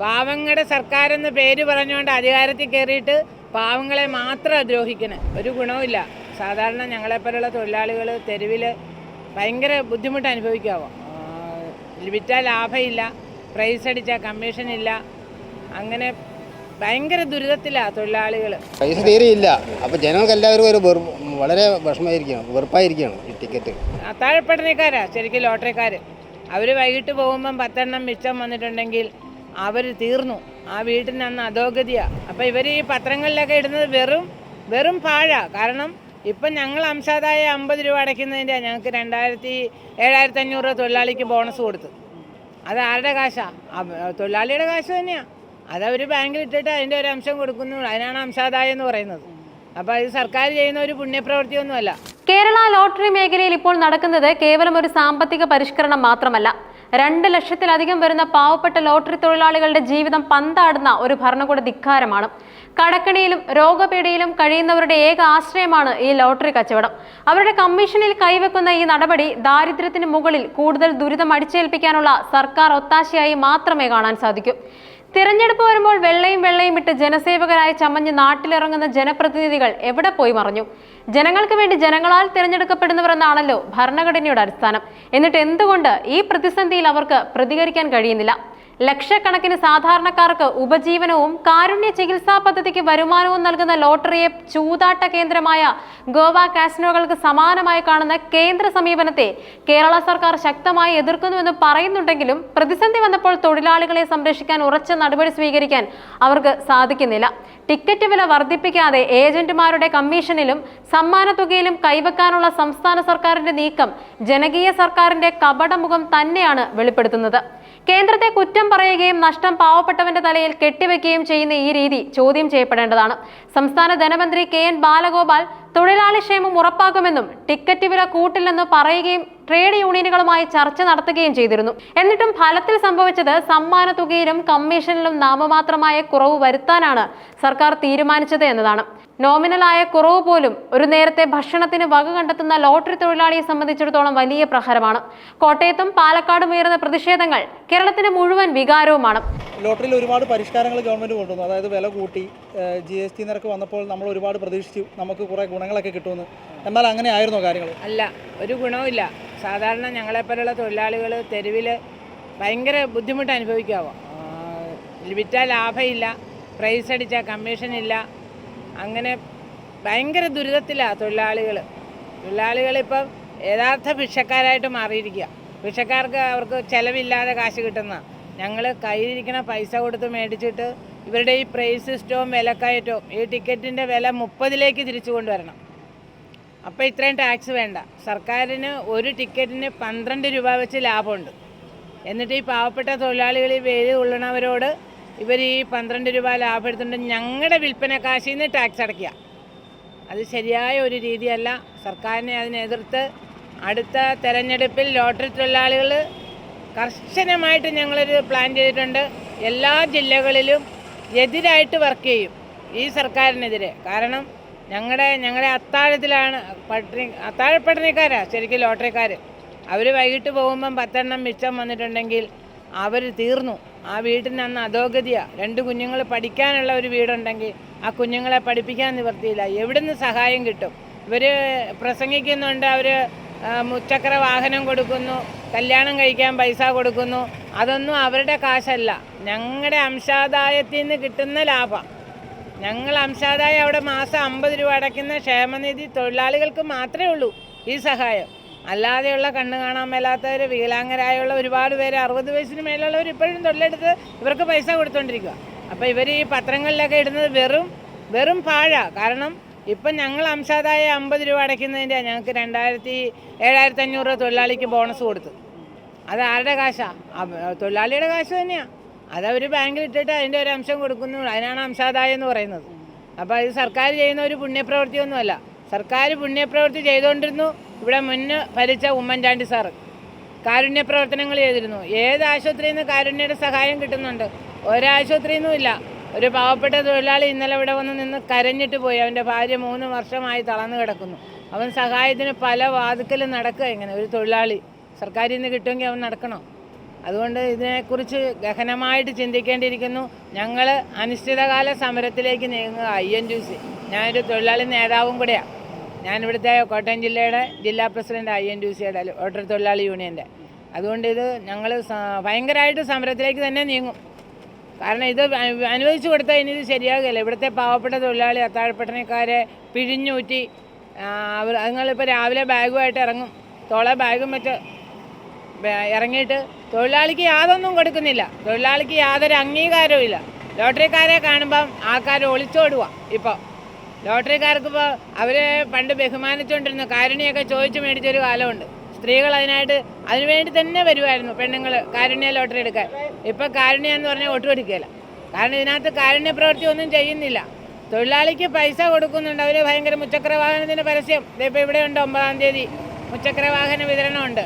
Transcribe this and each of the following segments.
പാവങ്ങളുടെ സർക്കാരെന്ന് പേര് പറഞ്ഞുകൊണ്ട് അധികാരത്തിൽ കയറിയിട്ട് പാവങ്ങളെ മാത്രം ദ്രോഹിക്കണേ. ഒരു ഗുണവുമില്ല സാധാരണ ഞങ്ങളെപ്പോലുള്ള തൊഴിലാളികൾ തെരുവിൽ ഭയങ്കര ബുദ്ധിമുട്ട് അനുഭവിക്കാവോ വിറ്റാൽ ലാഭമില്ല പ്രൈസ് അടിച്ചാൽ കമ്മീഷനില്ല അങ്ങനെ ഭയങ്കര ദുരിതത്തിലാണ് തൊഴിലാളികൾ പൈസ തീരെയില്ല. അപ്പോൾ ജനങ്ങൾക്ക് എല്ലാവരും ഒരു വളരെ വിഷമമായിരിക്കുകയാണ് വെറുപ്പായിരിക്കുകയാണ് ഈ ടിക്കറ്റ്. അത്താഴപ്പട്ടണിക്കാരാ ശരിക്കും ലോട്ടറിക്കാർ അവർ വൈകിട്ട് പോകുമ്പം പത്തെണ്ണം മിച്ചം വന്നിട്ടുണ്ടെങ്കിൽ അവർ തീർന്നു. ആ വീട്ടിന് അന്ന് അധോഗതിയാണ് അപ്പോൾ ഇവർ ഈ പത്രങ്ങളിലൊക്കെ ഇടുന്നത് വെറും വെറും പാഴ. കാരണം ഇപ്പം ഞങ്ങൾ അംശാദായ അമ്പത് രൂപ അടയ്ക്കുന്നതിന്റെ ഞങ്ങൾക്ക് രണ്ടായിരത്തി ഏഴായിരത്തി അഞ്ഞൂറ് രൂപ തൊഴിലാളിക്ക് ബോണസ് കൊടുത്തു. അത് ആരുടെ കാശാണ് തൊഴിലാളിയുടെ കാശ് തന്നെയാണ് അതവർ ബാങ്കിൽ ഇട്ടിട്ട് അതിന്റെ ഒരു അംശം കൊടുക്കുന്നു. അതിനാണ് അംശാദായം എന്ന് പറയുന്നത്. അപ്പോൾ ഇത് സർക്കാർ ചെയ്യുന്ന ഒരു പുണ്യപ്രവൃത്തിയൊന്നുമല്ല. കേരള ലോട്ടറി മേഖലയിൽ ഇപ്പോൾ നടക്കുന്നത് കേവലം ഒരു സാമ്പത്തിക പരിഷ്കരണം മാത്രമല്ല. രണ്ട് ലക്ഷത്തിലധികം വരുന്ന പാവപ്പെട്ട ലോട്ടറി തൊഴിലാളികളുടെ ജീവിതം പന്താടുന്ന ഒരു ഭരണകൂട ധിക്കാരമാണ്. കടക്കണിയിലും രോഗപീഠയിലും കഴിയുന്നവരുടെ ഏക ആശ്രയമാണ് ഈ ലോട്ടറി കച്ചവടം. അവരുടെ കമ്മീഷനിൽ കൈവെക്കുന്ന ഈ നടപടി ദാരിദ്ര്യത്തിന് മുകളിൽ കൂടുതൽ ദുരിതം അടിച്ചേൽപ്പിക്കാനുള്ള സർക്കാർ ഒത്താശയായി മാത്രമേ കാണാൻ സാധിക്കൂ. തിരഞ്ഞെടുപ്പ് വരുമ്പോൾ വെള്ളയും വെള്ളയും ഇട്ട് ജനസേവകരായി ചമഞ്ഞ് നാട്ടിലിറങ്ങുന്ന ജനപ്രതിനിധികൾ എവിടെ പോയി മറഞ്ഞു? ജനങ്ങൾക്ക് വേണ്ടി ജനങ്ങളാൽ തിരഞ്ഞെടുക്കപ്പെടുന്നവർ എന്നാണല്ലോ ഭരണഘടനയുടെ അടിസ്ഥാനം. എന്നിട്ട് എന്തുകൊണ്ട് ഈ പ്രതിസന്ധിയിൽ അവർക്ക് പ്രതികരിക്കാൻ കഴിയുന്നില്ല? ലക്ഷക്കണക്കിന് സാധാരണക്കാർക്ക് ഉപജീവനവും കാരുണ്യ ചികിത്സാ പദ്ധതിക്ക് വരുമാനവും നൽകുന്ന ലോട്ടറിയെ ചൂതാട്ട കേന്ദ്രമായ ഗോവ കാസിനോകൾക്ക് സമാനമായി കാണുന്ന കേന്ദ്ര സമീപനത്തെ കേരള സർക്കാർ ശക്തമായി എതിർക്കുന്നുവെന്ന് പറയുന്നുണ്ടെങ്കിലും പ്രതിസന്ധി വന്നപ്പോൾ തൊഴിലാളികളെ സംരക്ഷിക്കാൻ ഉറച്ച നടപടി സ്വീകരിക്കാൻ അവർക്ക് സാധിക്കുന്നില്ല. ടിക്കറ്റ് വില വർദ്ധിപ്പിക്കാതെ ഏജന്റുമാരുടെ കമ്മീഷനിലും സമ്മാനത്തുകയിലും കൈവെക്കാനുള്ള സംസ്ഥാന സർക്കാരിന്റെ നീക്കം ജനകീയ സർക്കാരിന്റെ കപടമുഖം തന്നെയാണ് വെളിപ്പെടുത്തുന്നത്. കേന്ദ്രത്തെ കുറ്റം പറയുകയും നഷ്ടം പാവപ്പെട്ടവന്റെ തലയിൽ കെട്ടിവെക്കുകയും ചെയ്യുന്ന ഈ രീതി ചോദ്യം ചെയ്യപ്പെടേണ്ടതാണ്. സംസ്ഥാന ധനമന്ത്രി കെ എൻ ബാലഗോപാൽ തൊഴിലാളി ക്ഷേമം ഉറപ്പാക്കുമെന്നും ടിക്കറ്റ് വില കൂട്ടില്ലെന്ന് പറയുകയും ട്രേഡ് യൂണിയനുകളുമായി ചർച്ച നടത്തുകയും ചെയ്തിരുന്നു. എന്നിട്ടും ഫലത്തിൽ സംഭവിച്ചത് സമ്മാന തുകയിലും കമ്മീഷനിലും നാമമാത്രമായ കുറവ് വരുത്താനാണ് സർക്കാർ തീരുമാനിച്ചത് എന്നതാണ്. നോമിനലായ കുറവ് പോലും ഒരു നേരത്തെ ഭക്ഷണത്തിന് വക കണ്ടെത്തുന്ന ലോട്ടറി തൊഴിലാളിയെ സംബന്ധിച്ചിടത്തോളം വലിയ പ്രഹരമാണ്. കോട്ടയത്തും പാലക്കാടും ഉയർന്ന പ്രതിഷേധങ്ങൾ കേരളത്തിന് മുഴുവൻ വികാരവുമാണ്. ലോട്ടറിയിൽ ഒരുപാട് പരിഷ്കാരങ്ങൾ ഗവൺമെന്റ് കൊണ്ടുവന്നു. അതായത് വില കൂട്ടി ജി എസ് ടി നിരക്ക് വന്നപ്പോൾ നമ്മൾ ഒരുപാട് പ്രതീക്ഷിച്ചു നമുക്ക് കുറേ ഗുണങ്ങളൊക്കെ കിട്ടുമെന്ന്. എന്നാൽ അങ്ങനെ ആയിരുന്നോ കാര്യങ്ങൾ? അല്ല ഒരു ഗുണവുമില്ല സാധാരണ ഞങ്ങളെപ്പോലുള്ള തൊഴിലാളികൾ തെരുവിൽ ഭയങ്കര ബുദ്ധിമുട്ട് അനുഭവിക്കാവോ? വിറ്റാൽ ലാഭമില്ല പ്രൈസ് അടിച്ചാൽ കമ്മീഷനില്ല അങ്ങനെ ഭയങ്കര ദുരിതത്തിലാണ് തൊഴിലാളികൾ തൊഴിലാളികളിപ്പം യഥാർത്ഥ ഭിക്ഷക്കാരായിട്ട് മാറിയിരിക്കുക ഭിക്ഷക്കാർക്ക് അവർക്ക് ചിലവില്ലാതെ കാശ് കിട്ടുന്ന. ഞങ്ങൾ കയ്യിലിരിക്കുന്ന പൈസ കൊടുത്ത് മേടിച്ചിട്ട് ഇവരുടെ ഈ പ്രൈസ് സിസ്റ്റവും വിലക്കയറ്റവും ഈ ടിക്കറ്റിന്റെ വില മുപ്പതിലേക്ക് തിരിച്ചു കൊണ്ടുവരണം. അപ്പോൾ ഇത്രയും ടാക്സ് വേണ്ട. സർക്കാരിന് ഒരു ടിക്കറ്റിന് പന്ത്രണ്ട് രൂപ വെച്ച് ലാഭമുണ്ട്. എന്നിട്ട് ഈ പാവപ്പെട്ട തൊഴിലാളികൾ ഈ വെയിൽ കൊള്ളണവരോട് ഇവർ ഈ പന്ത്രണ്ട് രൂപ ലാഭം എടുത്തുകൊണ്ട് ഞങ്ങളുടെ വിൽപ്പന കാശിൽ നിന്ന് ടാക്സ് അടയ്ക്കുക അത് ശരിയായ ഒരു രീതിയല്ല. സർക്കാരിനെ അതിനെതിർത്ത് അടുത്ത തെരഞ്ഞെടുപ്പിൽ ലോട്ടറി തൊഴിലാളികൾ കർശനമായിട്ട് ഞങ്ങളൊരു പ്ലാൻ ചെയ്തിട്ടുണ്ട്. എല്ലാ ജില്ലകളിലും എതിരായിട്ട് വർക്ക് ചെയ്യും ഈ സർക്കാരിനെതിരെ. കാരണം ഞങ്ങളുടെ ഞങ്ങളുടെ അത്താഴത്തിലാണ് പട്ടിണി അത്താഴപ്പട്ടണിക്കാരാ ശരിക്കും ലോട്ടറിക്കാർ അവർ വൈകിട്ട് പോകുമ്പം പത്തെണ്ണം മിച്ചം വന്നിട്ടുണ്ടെങ്കിൽ അവർ തീർന്നു. ആ വീട്ടിന് അന്ന് അധോഗതിയാണ് രണ്ട് കുഞ്ഞുങ്ങൾ പഠിക്കാനുള്ള ഒരു വീടുണ്ടെങ്കിൽ ആ കുഞ്ഞുങ്ങളെ പഠിപ്പിക്കാൻ നിവർത്തിയില്ല എവിടുന്ന് സഹായം കിട്ടും? ഇവർ പ്രസംഗിക്കുന്നുണ്ട് അവർ മുച്ചക്ര വാഹനം കൊടുക്കുന്നു കല്യാണം കഴിക്കാൻ പൈസ കൊടുക്കുന്നു. അതൊന്നും അവരുടെ കാശല്ല. ഞങ്ങളുടെ അംശാദായത്തിൽ നിന്ന് കിട്ടുന്ന ലാഭം. ഞങ്ങൾ അംശാദായം അവിടെ മാസം അമ്പത് രൂപ അടയ്ക്കുന്ന ക്ഷേമനിധി തൊഴിലാളികൾക്ക് മാത്രമേ ഉള്ളൂ ഈ സഹായം. അല്ലാതെയുള്ള കണ്ണ് കാണാൻ മേലാത്തവർ വികലാംഗരായുള്ള ഒരുപാട് പേര് അറുപത് വയസ്സിന് മേലുള്ളവർ ഇപ്പോഴും തൊഴിലെടുത്ത് ഇവർക്ക് പൈസ കൊടുത്തോണ്ടിരിക്കുക അപ്പോൾ ഇവർ ഈ പത്രങ്ങളിലൊക്കെ ഇടുന്നത് വെറും വെറും പാഴ. കാരണം ഇപ്പം ഞങ്ങൾ അംശാദായ അമ്പത് രൂപ അടയ്ക്കുന്നതിന്റെ ഞങ്ങൾക്ക് രണ്ടായിരത്തി ഏഴായിരത്തി അഞ്ഞൂറ് രൂപ തൊഴിലാളിക്ക് ബോണസ് കൊടുത്തു. അത് ആരുടെ കാശാണ് തൊഴിലാളിയുടെ കാശ് തന്നെയാണ് അതവർ ബാങ്കിൽ ഇട്ടിട്ട് അതിന്റെ ഒരു അംശം കൊടുക്കുന്നു. അതിനാണ് അംശാദായം എന്ന് പറയുന്നത്. അപ്പോൾ ഇത് സർക്കാർ ചെയ്യുന്ന ഒരു പുണ്യപ്രവൃത്തിയൊന്നുമല്ല. സർക്കാർ പുണ്യപ്രവൃത്തി ചെയ്തുകൊണ്ടിരുന്നു ഇവിടെ മുന്ന് ഭരിച്ച ഉമ്മൻചാണ്ടി സാറ് കാരുണ്യ പ്രവർത്തനങ്ങൾ ചെയ്തിരുന്നു. ഏത് ആശുപത്രിയിൽ നിന്ന് കാരുണ്യയുടെ സഹായം കിട്ടുന്നുണ്ട്? ഒരാശുപത്രിയിൽ നിന്നും ഇല്ല. ഒരു പാവപ്പെട്ട തൊഴിലാളി ഇന്നലെ ഇവിടെ വന്ന് നിന്ന് കരഞ്ഞിട്ട് പോയി. അവന്റെ ഭാര്യ മൂന്ന് വർഷമായി തളർന്നു കിടക്കുന്നു. അവൻ സഹായത്തിന് പല വാതുക്കലും നടക്കുക ഇങ്ങനെ. ഒരു തൊഴിലാളി സർക്കാരിൽ നിന്ന് കിട്ടുമെങ്കിൽ അവൻ നടക്കണം. അതുകൊണ്ട് ഇതിനെക്കുറിച്ച് ഗഹനമായിട്ട് ചിന്തിക്കേണ്ടിയിരിക്കുന്നു. ഞങ്ങൾ അനിശ്ചിതകാല സമരത്തിലേക്ക് നീങ്ങുക. I N TU C. ഞാനൊരു തൊഴിലാളി നേതാവും കൂടെയാണ് ഞാൻ ഇവിടുത്തെ കോട്ടയം ജില്ലയുടെ ജില്ലാ പ്രസിഡന്റ് ഐ എൻ ഡി സിയുടെ ഓട്ടർ തൊഴിലാളി യൂണിയന്റെ അതുകൊണ്ട് ഇത് ഞങ്ങൾ ഭയങ്കരമായിട്ട് സമരത്തിലേക്ക് തന്നെ നീങ്ങും. കാരണം ഇത് അനുവദിച്ചു കൊടുത്താൽ ഇനി ഇത് ശരിയാകില്ല ഇവിടുത്തെ പാവപ്പെട്ട തൊഴിലാളി അത്താഴപ്പട്ടണക്കാരെ പിഴിഞ്ഞൂറ്റി അവർ അതുങ്ങളിപ്പോൾ രാവിലെ ബാഗുമായിട്ട് ഇറങ്ങും. തോളെ ബാഗും വെച്ച് ഇറങ്ങിയിട്ട് തൊഴിലാളിക്ക് യാതൊന്നും കൊടുക്കുന്നില്ല. തൊഴിലാളിക്ക് യാതൊരു അംഗീകാരവും ഇല്ല ലോട്ടറിക്കാരെ കാണുമ്പം ആൾക്കാർ ഒളിച്ചോടുക ഇപ്പോൾ ലോട്ടറിക്കാർക്ക് ഇപ്പോൾ അവരെ പണ്ട് ബഹുമാനിച്ചുകൊണ്ടിരുന്നു കാരുണ്യൊക്കെ ചോദിച്ചു മേടിച്ചൊരു കാലമുണ്ട്. സ്ത്രീകൾ അതിനായിട്ട് അതിനുവേണ്ടി തന്നെ വരുമായിരുന്നു പെണ്ണുങ്ങൾ കാരുണ്യ ലോട്ടറി എടുക്കാൻ. ഇപ്പം കാരുണ്യ എന്ന് പറഞ്ഞാൽ ഒട്ടുപിടിക്കുകയില്ല കാരണം ഇതിനകത്ത് കാരുണ്യ പ്രവൃത്തി ഒന്നും ചെയ്യുന്നില്ല. തൊഴിലാളിക്ക് പൈസ കൊടുക്കുന്നുണ്ട്. അവർ ഭയങ്കര മുച്ചക്ര വാഹനത്തിന്റെ പരസ്യം. ഇതിപ്പോൾ ഇവിടെ ഉണ്ട് ഒമ്പതാം തീയതി മുച്ചക്ര വാഹന വിതരണമുണ്ട്.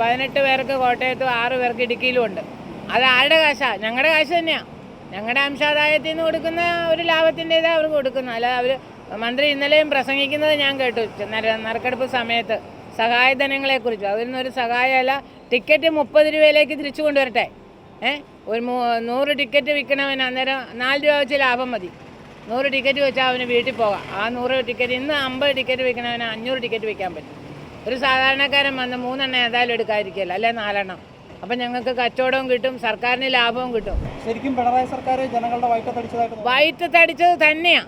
പതിനെട്ട് പേർക്ക് കോട്ടയത്തും ആറ് പേർക്ക് ഇടുക്കിയിലും ഉണ്ട്. അത് ആരുടെ കാശാണ് ഞങ്ങളുടെ കാശ് തന്നെയാണ് ഞങ്ങളുടെ അംശാദായത്തിൽ നിന്ന് കൊടുക്കുന്ന ഒരു ലാഭത്തിന്റെ ഇതാ അവർക്ക് കൊടുക്കുന്നത്. അല്ല അവർ മന്ത്രി ഇന്നലെയും പ്രസംഗിക്കുന്നത് ഞാൻ കേട്ടു. നറുക്കെടുപ്പ് സമയത്ത് സഹായധനങ്ങളെക്കുറിച്ച് അതിൽ നിന്നൊരു സഹായമല്ല ടിക്കറ്റ് മുപ്പത് രൂപയിലേക്ക് തിരിച്ചു കൊണ്ടുവരട്ടെ. ഏ? ഒരു നൂറ് ടിക്കറ്റ് വിൽക്കണവന് അന്നേരം നാല് രൂപ വെച്ച് ലാഭം മതി. നൂറ് ടിക്കറ്റ് വെച്ചാൽ അവന് വീട്ടിൽ പോകാം. ആ നൂറ് ടിക്കറ്റ് ഇന്ന് അമ്പത് ടിക്കറ്റ് വിൽക്കണവന് അഞ്ഞൂറ് ടിക്കറ്റ് വിൽക്കാൻ പറ്റും. ഒരു സാധാരണക്കാരൻ വന്ന് മൂന്നെണ്ണം ഏതായാലും എടുക്കാതിരിക്കില്ല അല്ലെ നാലെണ്ണം? അപ്പം ഞങ്ങൾക്ക് കച്ചവടവും കിട്ടും സർക്കാരിന് ലാഭവും കിട്ടും. ശരിക്കും പിണറായി സർക്കാർ ജനങ്ങളുടെ വയറ്റത്തടിച്ചതായിട്ട്. വയറ്റത്തടിച്ചത് തന്നെയാ.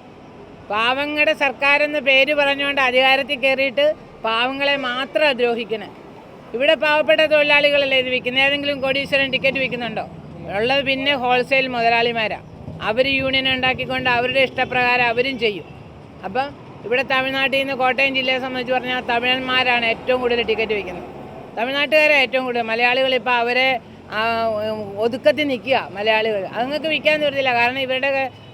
പാവങ്ങളുടെ സർക്കാരെന്ന് പേര് പറഞ്ഞുകൊണ്ട് അധികാരത്തിൽ കയറിയിട്ട് പാവങ്ങളെ മാത്രം ദ്രോഹിക്കണേ. ഇവിടെ പാവപ്പെട്ട തൊഴിലാളികളല്ലേ ഇത് വിൽക്കുന്നത്? ഏതെങ്കിലും കോടീശ്വരൻ ടിക്കറ്റ് വിൽക്കുന്നുണ്ടോ? ഉള്ളത് പിന്നെ ഹോൾസെയിൽ മുതലാളിമാരാണ് അവർ യൂണിയൻ ഉണ്ടാക്കിക്കൊണ്ട് അവരുടെ ഇഷ്ടപ്രകാരം അവരും ചെയ്യും. അപ്പം ഇവിടെ തമിഴ്നാട്ടിൽ നിന്ന് കോട്ടയം ജില്ലയെ സംബന്ധിച്ച് പറഞ്ഞാൽ തമിഴന്മാരാണ് ഏറ്റവും കൂടുതൽ ടിക്കറ്റ് വിൽക്കുന്നത്. തമിഴ്നാട്ടുകാരെ ഏറ്റവും കൂടുതൽ മലയാളികൾ ഇപ്പോൾ അവരെ ഒതുക്കത്തിൽ നിൽക്കുക മലയാളികൾ. അതുങ്ങൾക്ക് വിൽക്കാൻ തീർത്തില്ല കാരണം ഇവരുടെ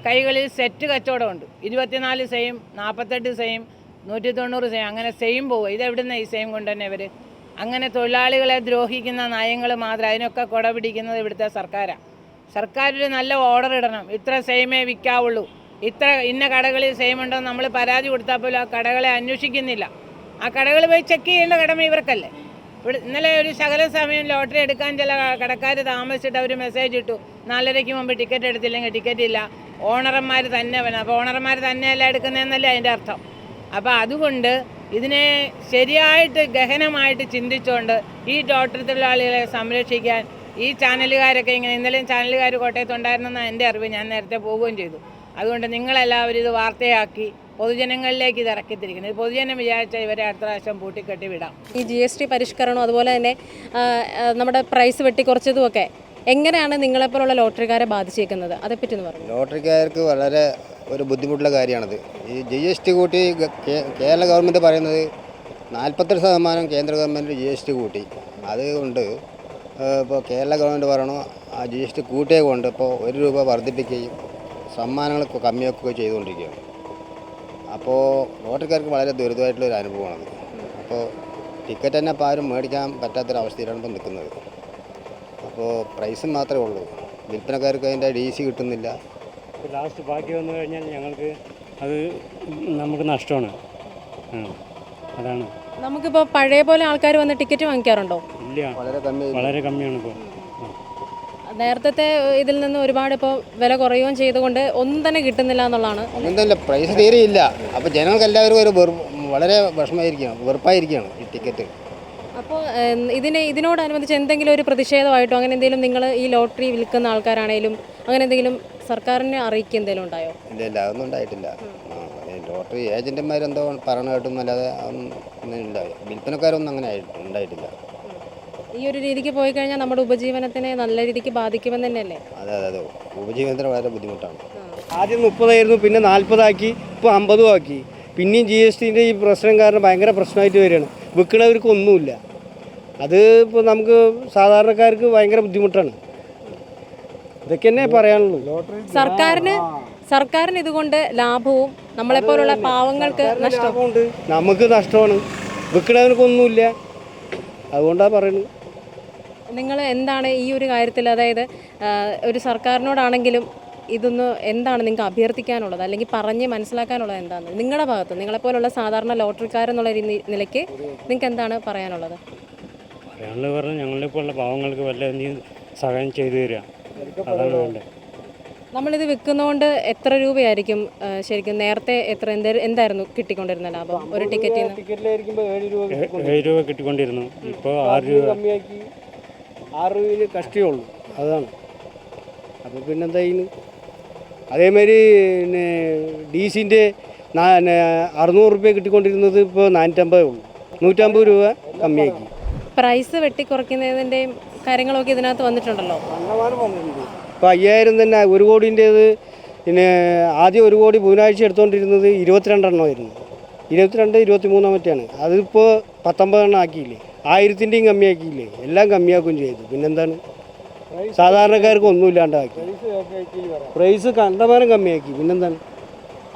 കൈകളിൽ സെറ്റ് കച്ചവടമുണ്ട്. ഇരുപത്തിനാല് സെയിം നാൽപ്പത്തെട്ട് സെയിം നൂറ്റി തൊണ്ണൂറ് സെയിം അങ്ങനെ സെയിം പോവുക. ഇതെവിടുന്ന ഈ സെയിം കൊണ്ട് തന്നെ ഇവർ അങ്ങനെ തൊഴിലാളികളെ ദ്രോഹിക്കുന്ന നയങ്ങൾ മാത്രം അതിനൊക്കെ കുട പിടിക്കുന്നത് ഇവിടുത്തെ സർക്കാരാണ് സർക്കാർ ഒരു നല്ല ഓർഡർ ഇടണം. ഇത്ര സെയിമേ വിൽക്കാവുള്ളൂ. ഇത്ര ഇന്ന കടകളിൽ സെയിം ഉണ്ടോ നമ്മൾ പരാതി കൊടുത്താൽ പോലും ആ കടകളെ അന്വേഷിക്കുന്നില്ല. ആ കടകൾ പോയി ചെക്ക് ചെയ്യേണ്ട കടമ ഇവർക്കല്ലേ? ഇവിടെ ഇന്നലെ ഒരു ശകല സമയം ലോട്ടറി എടുക്കാൻ ചില കടക്കാർ താമസിച്ചിട്ട് അവർ മെസ്സേജ് ഇട്ടു. നാലരയ്ക്ക് മുമ്പ് ടിക്കറ്റ് എടുത്തില്ലെങ്കിൽ ടിക്കറ്റ് ഇല്ല. ഓണർമാർ തന്നെ വേണം. അപ്പോൾ ഓണർമാർ തന്നെയല്ല എടുക്കുന്നതെന്നല്ലേ അതിന്റെ അർത്ഥം. അപ്പോൾ അതുകൊണ്ട് ഇതിനെ ശരിയായിട്ട് ഗഹനമായിട്ട് ചിന്തിച്ചുകൊണ്ട് ഈ ലോട്ടറി തൊഴിലാളികളെ സംരക്ഷിക്കാൻ ഈ ചാനലുകാരൊക്കെ ഇങ്ങനെ ഇന്നലെയും ചാനലുകാർ കോട്ടയത്തുണ്ടായിരുന്നെന്നാണ് എന്റെ അറിവ്. ഞാൻ നേരത്തെ പോവുകയും ചെയ്തു. അതുകൊണ്ട് നിങ്ങളെല്ലാവരും ഇത് വാർത്തയാക്കി പൊതുജനങ്ങളിലേക്ക് ഇത് ഇറക്കിത്തിരിക്കുന്നത് ഇത് പൊതുജനം വിചാരിച്ചാൽ ഇവരെ അടുത്ത പ്രാവശ്യം പൂട്ടിക്കെട്ടി വിടാം. ഈ ജി എസ് ടി പരിഷ്കരണം അതുപോലെ തന്നെ നമ്മുടെ പ്രൈസ് വെട്ടിക്കുറച്ചതുമൊക്കെ എങ്ങനെയാണ് നിങ്ങളെപ്പോലുള്ള ലോട്ടറിക്കാരെ ബാധിച്ചേക്കുന്നത്? അതേപ്പറ്റി ഒന്ന് പറഞ്ഞു. ലോട്ടറിക്കാർക്ക് വളരെ ഒരു ബുദ്ധിമുട്ടുള്ള കാര്യമാണത്. ഈ ജി എസ് ടി കൂട്ടി കേരള ഗവൺമെന്റ് പറയുന്നത് നാൽപ്പത്തെട്ട് ശതമാനം കേന്ദ്ര ഗവൺമെന്റ് ജി എസ് ടി കൂട്ടി. അതുകൊണ്ട് ഇപ്പോൾ കേരള ഗവൺമെന്റ് പറയണോ ആ ജി എസ് ടി കൂട്ടിയത് കൊണ്ട് ഇപ്പോൾ ഒരു രൂപ വർദ്ധിപ്പിക്കുകയും സമ്മാനങ്ങൾ കമ്മിയാക്കുകയും ചെയ്തുകൊണ്ടിരിക്കുകയാണ്. അപ്പോൾ ലോട്ടറിക്കാർക്ക് വളരെ ദുരിതമായിട്ടുള്ള ഒരു അനുഭവമാണ് അപ്പോൾ ടിക്കറ്റ് തന്നെ ഇപ്പോൾ ആരും മേടിക്കാൻ പറ്റാത്തൊരവസ്ഥയിലാണ് ഇപ്പോൾ നിൽക്കുന്നത്. അപ്പോൾ പ്രൈസ് മാത്രമേ ഉള്ളൂ. വിൽപ്പനക്കാർക്ക് അതിന്റെ ഡി സി കിട്ടുന്നില്ല ലാസ്റ്റ് ബാക്കി വന്നു കഴിഞ്ഞാൽ ഞങ്ങൾക്ക് അത് നമുക്ക് നഷ്ടമാണ്. അതാണ്. നമുക്കിപ്പോൾ പഴയ പോലെ ആൾക്കാർ വന്ന് ടിക്കറ്റ് വാങ്ങിക്കാറുണ്ടോ? ഇല്ല. വളരെ കമ്മി വളരെ കമ്മിയാണ് ഇപ്പോൾ നേരത്തെ ഇതിൽ നിന്ന് ഒരുപാട് ഇപ്പോൾ വില കുറയുകയും ചെയ്തുകൊണ്ട് ഒന്നും തന്നെ കിട്ടുന്നില്ല എന്നുള്ളതാണ്. ഒന്നും പ്രൈസ് തീരെയില്ല. അപ്പോൾ ജനങ്ങൾക്ക് എല്ലാവരും ഒരു വളരെ വിഷമമായിരിക്കുകയാണ് വെറുപ്പായിരിക്കണം ഈ ടിക്കറ്റ് അപ്പോൾ ഇതിനെ ഇതിനോടനുബന്ധിച്ച് എന്തെങ്കിലും ഒരു പ്രതിഷേധമായിട്ടോ അങ്ങനെ എന്തെങ്കിലും നിങ്ങൾ ഈ ലോട്ടറി വിൽക്കുന്ന ആൾക്കാരാണെങ്കിലും അങ്ങനെ എന്തെങ്കിലും സർക്കാരിനെ അറിയിക്കുക എന്തെങ്കിലും ഉണ്ടായോ? ഇല്ല ഇല്ല അതൊന്നും ഉണ്ടായിട്ടില്ല. ലോട്ടറി ഏജന്റുമാരെന്തോ പറഞ്ഞു കേട്ടും അല്ലാതെ ഒന്നും ഇല്ല. വിൽപ്പനക്കാരൊന്നും അങ്ങനെ ഉണ്ടായിട്ടില്ല. ഈ ഒരു രീതിക്ക് പോയി കഴിഞ്ഞാൽ നമ്മുടെ ഉപജീവനത്തിനെ നല്ല രീതിക്ക് ബാധിക്കുമെന്ന് തന്നെയല്ലേ? അതെ അതെ അതെ. ഉപജീവനത്തിന് വളരെ ബുദ്ധിമുട്ടാണ്. ആദ്യം മുപ്പതായിരുന്നു പിന്നെ നാൽപ്പതാക്കി ഇപ്പോൾ അമ്പതും ആക്കി. പിന്നെയും ജി എസ് ടിന്റെ ഈ പ്രശ്നം കാരണം ഭയങ്കര പ്രശ്നമായിട്ട് വരികയാണ്. വിൽക്കുന്നവർക്ക് ഒന്നുമില്ല. അത് ഇപ്പോൾ നമുക്ക് സാധാരണക്കാർക്ക് ഭയങ്കര ബുദ്ധിമുട്ടാണ്. ഇതൊക്കെ തന്നെ പറയാനുള്ളൂ. സർക്കാരിന് സർക്കാരിന് ഇതുകൊണ്ട് ലാഭവും നമ്മളെപ്പോലുള്ള പാവങ്ങൾക്ക് നഷ്ടവും. ലാഭമുണ്ട്. നമുക്ക് നഷ്ടമാണ്. വിൽക്കണവർക്കൊന്നുമില്ല അതുകൊണ്ടാണ് പറയുന്നത്. നിങ്ങൾ എന്താണ് ഈ ഒരു കാര്യത്തിൽ അതായത് ഒരു സർക്കാരിനോടാണെങ്കിലും ഇതൊന്ന് എന്താണ് നിങ്ങൾക്ക് അഭ്യർത്ഥിക്കാനുള്ളത്? അല്ലെങ്കിൽ പറഞ്ഞ് മനസ്സിലാക്കാനുള്ളത് എന്താണ് നിങ്ങളുടെ ഭാഗത്ത് നിങ്ങളെപ്പോലുള്ള സാധാരണ ലോട്ടറിക്കാരെന്നുള്ള നിലയ്ക്ക് നിങ്ങൾക്ക് എന്താണ് പറയാനുള്ളത്? പറയാനുള്ളത് പറഞ്ഞാൽ ഞങ്ങളെ പോലുള്ള പാവങ്ങൾക്ക് വല്ല എന്തെങ്കിലും സഹായം ചെയ്തു തരിക. അതാണ് വേണ്ടത്. നമ്മളിത് വിൽക്കുന്നതുകൊണ്ട് എത്ര രൂപയായിരിക്കും ശരിക്കും നേരത്തെ എത്ര എന്ത് എന്തായിരുന്നു കിട്ടിക്കൊണ്ടിരുന്ന ലാഭം? ഒരു ടിക്കറ്റ് ഏഴ് രൂപ കിട്ടിക്കൊണ്ടിരുന്നു. ഇപ്പോൾ ആറ് രൂപ. ആറ് വീൽ കഷ്ടിയേ ഉള്ളൂ. അതാണ്. അപ്പോൾ പിന്നെന്താ ചെയ്യുന്നു അതേമാതിരി പിന്നെ ഡി സിന്റെ അറുന്നൂറ് റുപ്യ കിട്ടിക്കൊണ്ടിരുന്നത് ഇപ്പോൾ നാനൂറ്റമ്പതേ ഉള്ളൂ. നൂറ്റമ്പത് രൂപ കമ്മിയാക്കി. പ്രൈസ് വെട്ടിക്കുറയ്ക്കുന്നതിന്റെയും കാര്യങ്ങളൊക്കെ ഇതിനകത്ത് വന്നിട്ടുണ്ടല്ലോ. ഇപ്പോൾ അയ്യായിരം തന്നെ ഒരു കോടിന്റേത് പിന്നെ ആദ്യം ഒരു കോടി ബുധനാഴ്ച എടുത്തുകൊണ്ടിരുന്നത് ഇരുപത്തിരണ്ടെണ്ണമായിരുന്നു ഇരുപത്തിരണ്ട് ഇരുപത്തി മൂന്നാമത്തെയാണ് അതിപ്പോൾ പത്തൊമ്പതെണ്ണം ആക്കിയില്ലേ? ആയിരത്തിന്റെയും കമ്മിയാക്കിയില്ലേ? എല്ലാം കമ്മിയാക്കും ചെയ്തു. പിന്നെന്താണ്? സാധാരണക്കാർക്ക് ഒന്നും ഇല്ലാണ്ടാക്കി. പ്രൈസ് കണ്ടമാനം കമ്മിയാക്കി. പിന്നെന്താണ്?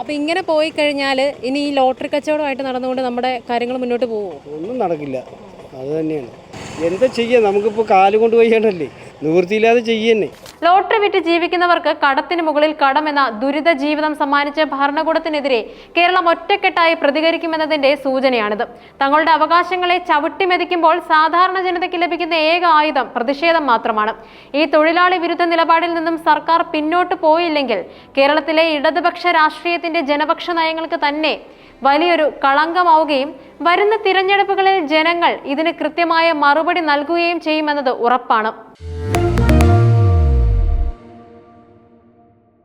അപ്പൊ ഇങ്ങനെ പോയി കഴിഞ്ഞാൽ ഇനി ഈ ലോട്ടറി കച്ചവടമായിട്ട് നടന്നുകൊണ്ട് നമ്മുടെ കാര്യങ്ങൾ മുന്നോട്ട് പോകുമോ ഒന്നും നടക്കില്ല. അത് തന്നെയാണ്. എന്താ ചെയ്യുക നമുക്കിപ്പോൾ കാൽ കൊണ്ട് വയ്യാണ്ടല്ലേ? നിവൃത്തിയില്ലാതെ ചെയ്യുന്നേ. ലോട്ടറി വിറ്റ് ജീവിക്കുന്നവർക്ക് കടത്തിന് മുകളിൽ കടമെന്ന ദുരിത ജീവിതം സമ്മാനിച്ച ഭരണകൂടത്തിനെതിരെ കേരളം ഒറ്റക്കെട്ടായി പ്രതികരിക്കുമെന്നതിന്റെ സൂചനയാണിത്. തങ്ങളുടെ അവകാശങ്ങളെ ചവിട്ടിമെതിക്കുമ്പോൾ സാധാരണ ജനതയ്ക്ക് ലഭിക്കുന്ന ഏക ആയുധം പ്രതിഷേധം മാത്രമാണ്. ഈ തൊഴിലാളി വിരുദ്ധ നിലപാടിൽ നിന്നും സർക്കാർ പിന്നോട്ട് പോയില്ലെങ്കിൽ കേരളത്തിലെ ഇടതുപക്ഷ രാഷ്ട്രീയത്തിന്റെ ജനപക്ഷ നയങ്ങൾക്ക് തന്നെ വലിയൊരു കളങ്കമാവുകയും വരുന്ന തിരഞ്ഞെടുപ്പുകളിൽ ജനങ്ങൾ ഇതിന് കൃത്യമായ മറുപടി നൽകുകയും ചെയ്യുമെന്നത് ഉറപ്പാണ്.